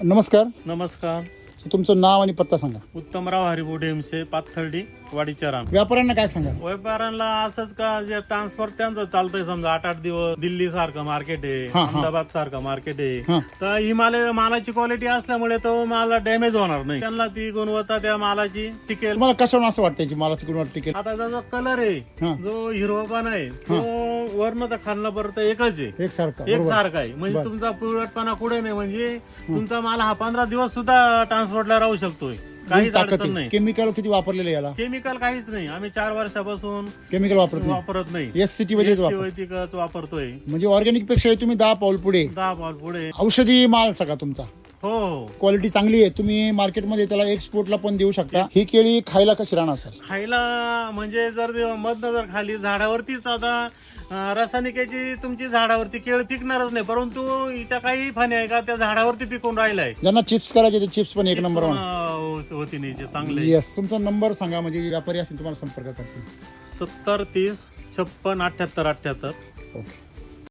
नमस्कार. नमस्कार. तुमचं नाव आणि पत्ता सांगा. उत्तमराव हरिभू ढेमसे पाथर्डी वाडीच्या रान व्यापाऱ्यांना काय सांगा? व्यापाऱ्यांना असंच का जे ट्रान्सफर त्यांचं चालतंय समजा आठ आठ दिवस दिल्ली सारखं मार्केट आहे हा, हा. अहमदाबाद सारखं मार्केट आहे. हा. तर ही माले मालाची क्वालिटी असल्यामुळे तो माल डॅमेज होणार नाही. त्यांना ती गुणवत्ता त्या मालाची टिकेल तुम्हाला कशावर असं वाटतं याची मालाची गुणवत्ता टिकेल आता त्याचा कलर आहे. जो हिरवापणा आहे तो वर्ण तर खालनापर्यंत एकच आहे. एक सारखा एक सारखा आहे. म्हणजे बरं. तुमचा पिवळटपणा कुठे नाही म्हणजे तुमचा माल हा पंधरा दिवस सुद्धा ट्रान्सपोर्टला राहू शकतोय. काहीच अडचण नाही. केमिकल किती वापरलेलं याला? केमिकल काहीच नाही. आम्ही चार वर्षापासून केमिकल वापरत नाही. वापरत नाही. एस सी टी वैदिकच वापर वैदिकच वापरतोय. म्हणजे ऑर्गॅनिकपेक्षा तुम्ही दहा पाऊल पुढे. दहा बॉल पुढे. औषधी माल सगळा तुमचा. हो. हो क्वालिटी चांगली आहे. तुम्ही मार्केटमध्ये त्याला एक्सपोर्टला पण देऊ शकता. ही केळी खायला कशी राहणार सर खायला म्हणजे जर मधनं जर खाली झाडावरतीच आता अं, रासायनिकाची तुमची झाडावरती केळ पिकणारच नाही परंतु हिच्या काही फणी आहे का त्या झाडावरती पिकून राहिलाय. ज्यांना चिप्स करायचे ते चिप्स पण एक नंबर वन अं, होती नाही चांगले. येस तुमचा नंबर सांगा म्हणजे व्यापारी असेल तुम्हाला संपर्क करतील. सत्तर तीस छप्पन अठ्याहत्तर अठ्याहत्तर ओके